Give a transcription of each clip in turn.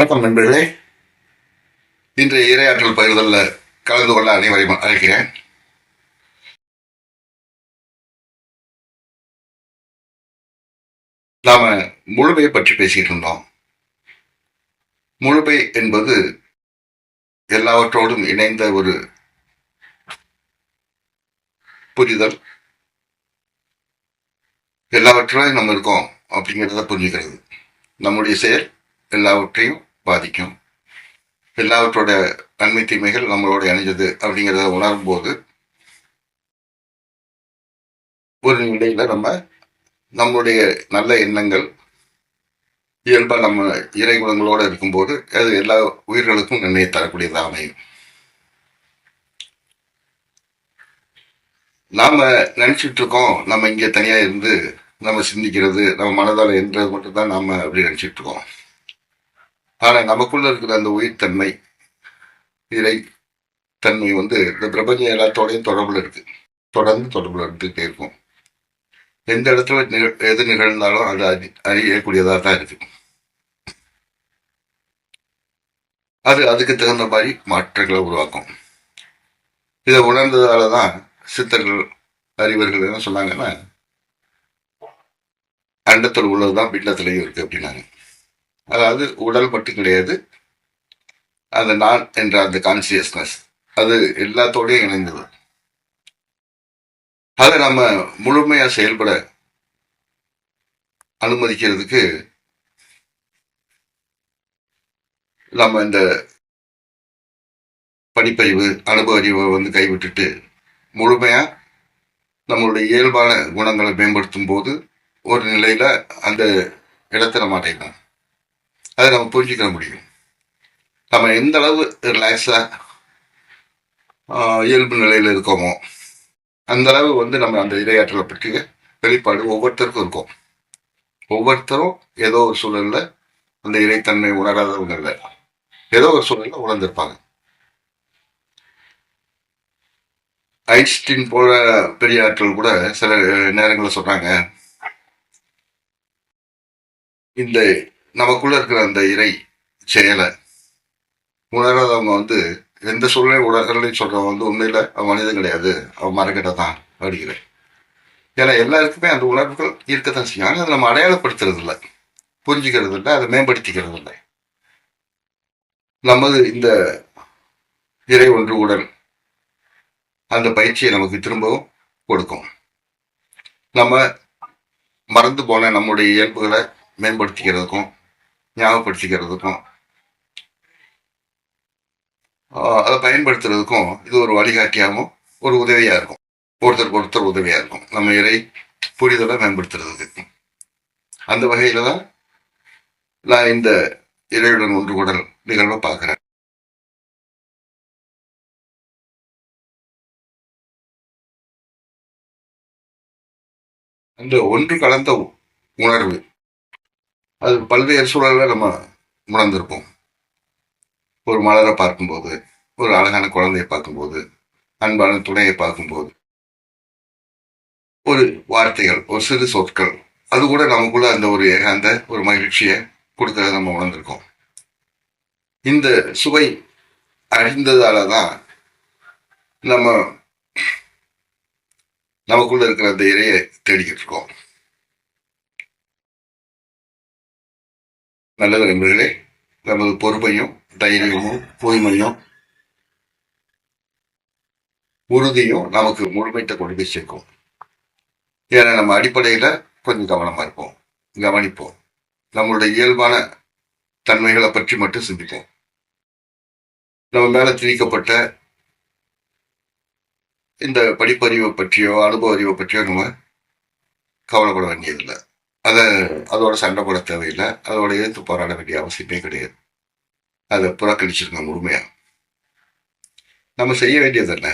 வணக்கம் நண்பர்களே. இன்று இரையாற்றல் பகிர்தலில் கலந்து கொள்ள அனைவரையும் அழைக்கிறேன். நாம முழுமையை பற்றி பேசிட்டு இருந்தோம். முழுமை என்பது எல்லாவற்றோடும் இணைந்த ஒரு புரிதல். எல்லாவற்றிலும் நம்ம இருக்கோம் அப்படிங்கிறத புரிஞ்சுக்கிறது. நம்முடைய செயல் எல்லாவற்றையும் பாதிக்கும். எல்லாவற்றோட நன்மை தீமைகள் நம்மளோட இணைஞ்சது அப்படிங்கிறத உணரும்போது ஒரு நிலையில் நம்ம நம்மளுடைய நல்ல எண்ணங்கள் இயல்பாக நம்ம இறை குணங்களோட இருக்கும்போது அது எல்லா உயிர்களுக்கும் நன்மையை தரக்கூடியதாக அமையும். நாம் நினச்சிட்டு இருக்கோம் நம்ம இங்கே தனியாக இருந்து நம்ம சிந்திக்கிறது நம்ம மனதால என்றது மட்டும்தான் நாம் அப்படி நினச்சிட்டு இருக்கோம் ஆனால் நமக்குள்ள இருக்கிற அந்த உயிர்த்தன்மை இறை தன்மை வந்து இந்த பிரபஞ்சம் எல்லாத்தோடையும் தொடர்புல இருக்கு. தொடர்ந்து தொடர்பில் இருந்துகிட்டே இருக்கும். எந்த இடத்துல எது நிகழ்ந்தாலும் அது அறி அறியக்கூடியதாக தான் இருக்கு. அது அதுக்கு தகுந்த மாதிரி மாற்றங்களை உருவாக்கும். இதை உணர்ந்ததால தான் சித்தர்கள் அறிவர்கள் என்ன சொன்னாங்கன்னா அண்டத்தில் உள்ளதுதான் பிண்டத்திலையும் இருக்கு அப்படின்னாங்க. அதாவது உடல் மட்டும் கிடையாது. அந்த நான் என்ற அந்த கான்சியஸ்னஸ் அது எல்லாத்தோடையும் இணைந்தது. அதை நம்ம முழுமையாக செயல்பட அனுமதிக்கிறதுக்கு நம்ம இந்த படிப்பறிவு அனுபவ அறிவை வந்து கைவிட்டுட்டு முழுமையாக நம்மளுடைய இயல்பான குணங்களை மேம்படுத்தும் போது ஒரு நிலையில் அந்த இடத்த நம்ம அடையலாம். அதை நம்ம புரிஞ்சுக்கிற முடியும். நம்ம எந்த அளவு ரிலாக்ஸாக இயல்பு நிலையில் இருக்கோமோ அந்த அளவு வந்து நம்ம அந்த இரையாற்றலை பற்றிய வெளிப்பாடு ஒவ்வொருத்தருக்கும் இருக்கும். ஒவ்வொருத்தரும் ஏதோ ஒரு சூழலில் அந்த இறைத்தன்மை உணராதவங்க இல்லை ஏதோ ஒரு சூழலில் உணர்ந்திருப்பாங்க. ஐன்ஸ்டீன் போல பெரிய ஆட்கள் கூட சில நேரங்களில் சொல்கிறாங்க இந்த நமக்குள்ள இருக்கிற அந்த இறை செயலை உணராதவங்க வந்து எந்த சூழ்நிலை உணரலையும் சொல்றவங்க வந்து உண்மையில அவன் மனிதன் கிடையாது. அவன் மரக்கிட்ட தான் அப்படிங்கிறேன் ஏன்னா எல்லாருக்குமே அந்த உணர்வுகள் இருக்கத்தான் செய்யும். ஆனால் அதை நம்ம அடையாளப்படுத்துறது இல்லை புரிஞ்சுக்கிறது இல்லை அதை மேம்படுத்திக்கிறது இல்லை நமது இந்த இறை ஒன்று உடல் அந்த பயிற்சியை நமக்கு திரும்பவும் கொடுக்கும். நம்ம மறந்து போன நம்முடைய இயல்புகளை மேம்படுத்திக்கிறதுக்கும் ஞாபகப்படுத்திக்கிறதுக்கும் ஆஹ் அதை பயன்படுத்துறதுக்கும் இது ஒரு வழிகாட்டியாகவும் ஒரு உதவியா இருக்கும். ஒருத்தருக்கு ஒருத்தர் உதவியா இருக்கும். நம்ம இறை புரிதலை மேம்படுத்துறதுக்கு. அந்த வகையில தான் நான் இந்த இறையுடன் ஒன்று கூடல் நிகழ்வை பார்க்கிறேன். அந்த ஒன்று கலந்த உணர்வு அது பல்வேறு சூழலில் நம்ம உணர்ந்திருப்போம். ஒரு மலரை பார்க்கும்போது ஒரு அழகான குழந்தையை பார்க்கும்போது அன்பான துணையை பார்க்கும்போது ஒரு வார்த்தைகள் ஒரு சிறு சொற்கள் அது கூட நமக்குள்ள அந்த ஒரு ஏகாந்த ஒரு மகிழ்ச்சியை கொடுக்கறத நம்ம உணர்ந்திருக்கோம். இந்த சுவை அறிந்ததால தான் நம்ம நமக்குள்ள இருக்கிற அந்த இறையை தேடிக்கிட்டு இருக்கோம். நல்லது நண்பர்களே. நமது பொறுமையும் தைரியமும் தூய்மையும் உறுதியும் நமக்கு முழுமைத்த கொண்டு போய் சேர்க்கும். ஏன்னா நம்ம அடிப்படையில் கொஞ்சம் கவனமாக இருப்போம். கவனிப்போம். நம்மளுடைய இயல்பான தன்மைகளை பற்றி மட்டும் சிந்திப்போம். நம்ம மேலே திணிக்கப்பட்ட இந்த படிப்பறிவை பற்றியோ அனுபவ அறிவை பற்றியோ நம்ம கவலைப்பட வேண்டியதில்லை. அதை அதோட சண்டை போட தேவையில்லை. அதோட எதிர்த்து போராட வேண்டிய அவசியமே கிடையாது. அதை புறக்கணிச்சிருங்க முழுமையாக நம்ம செய்ய வேண்டியது என்ன?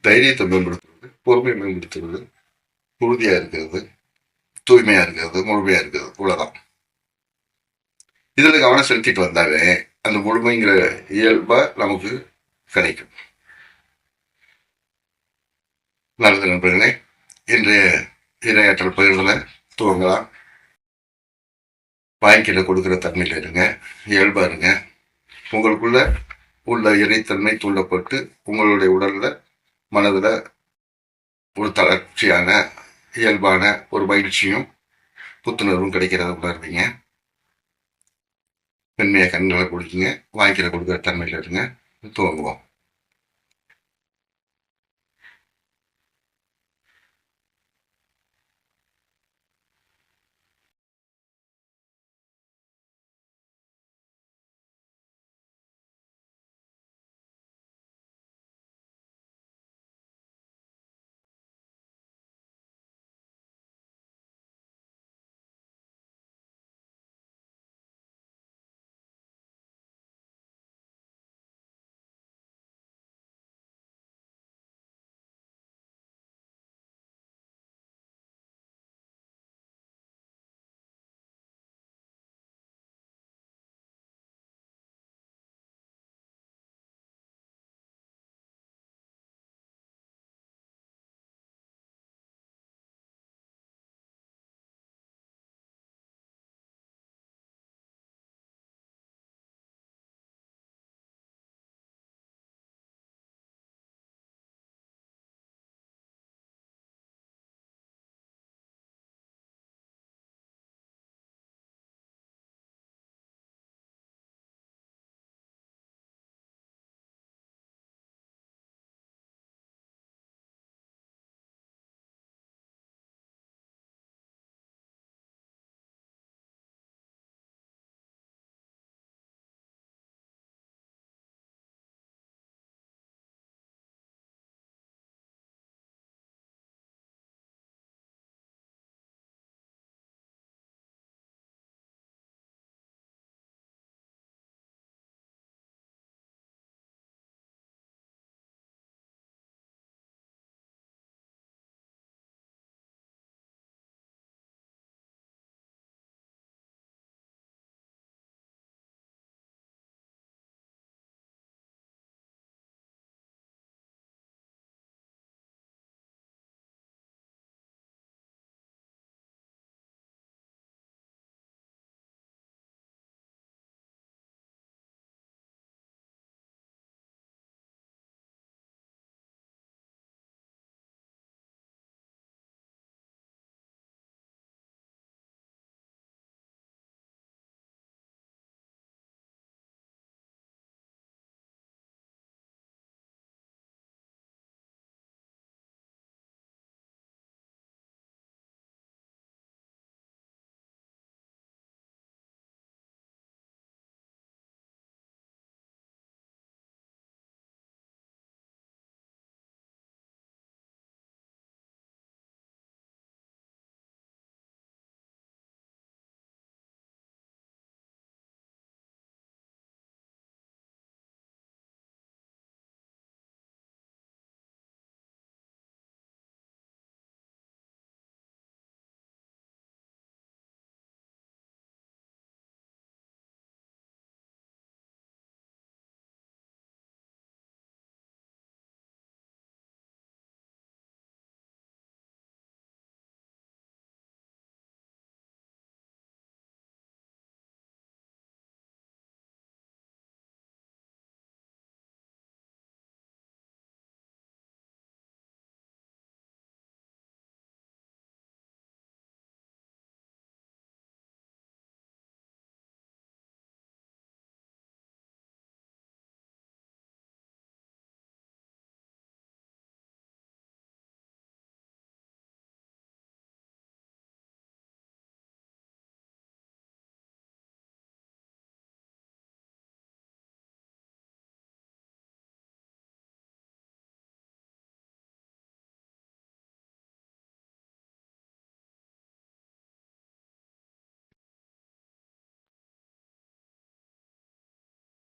தைரியத்தை மேம்படுத்துறது பொறுமையை மேம்படுத்துறது உறுதியாக இருக்கிறது தூய்மையாக இருக்கிறது முழுமையாக இருக்கிறது இவ்வளோதான் இதில் கவனம் செலுத்திட்டு வந்தாலே அந்த முழுமைங்கிற இயல்பாக நமக்கு கிடைக்கும். நல்லது நண்பர்களே இன்றைய இரையாற்றல் பயிர்களை துவங்கலாம். வாங்கிக்கிற கொடுக்குற தன்மையில் இருங்க. இயல்பா இருங்க. உங்களுக்குள்ள உள்ள இறைத்தன்மை தூண்டப்பட்டு உங்களுடைய உடலில் மனதில் ஒரு தளர்ச்சியான இயல்பான ஒரு மகிழ்ச்சியும் புத்துணர்வும் கிடைக்கிறத உணர்வீங்க மென்மையாக கண்களை கொடுக்குங்க வாங்கிக்கிற கொடுக்குற தன்மையில் இருங்க. துவங்குவோம்.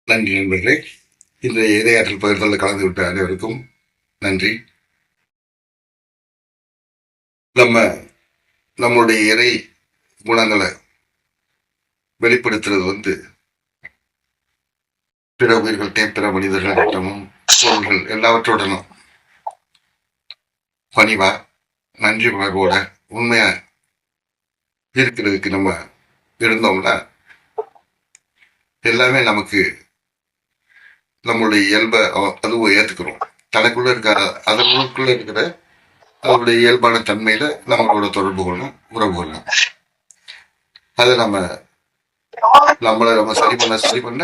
நன்றி நண்பர்களே. இந்த இதையாற்றல் பகிர்தலில் கலந்து விட்ட அனைவருக்கும் நன்றி. நம்ம நம்மளுடைய இறை குணங்களை வெளிப்படுத்துறது வந்து பிற உயிர்கள்ட்டையும் பிற மனிதர்களிடமும் பொருள்கள் எல்லாவற்றோடனும் பணிவா நன்றி உணர்வோட உண்மையா இருக்கிறதுக்கு நம்ம இருந்தோம்னா எல்லாமே நமக்கு நம்மளுடைய இயல்பை அதுவும் ஏற்றுக்கிறோம் தனக்குள்ள இருக்க அதற்குள்ள இருக்கிற அதனுடைய இயல்பான தன்மையில நம்மளோட தொடர்பு கொள்ளணும் உறவு கொள்ளணும். அதை நம்ம நம்மளை நம்ம சரி பண்ண சரி பண்ண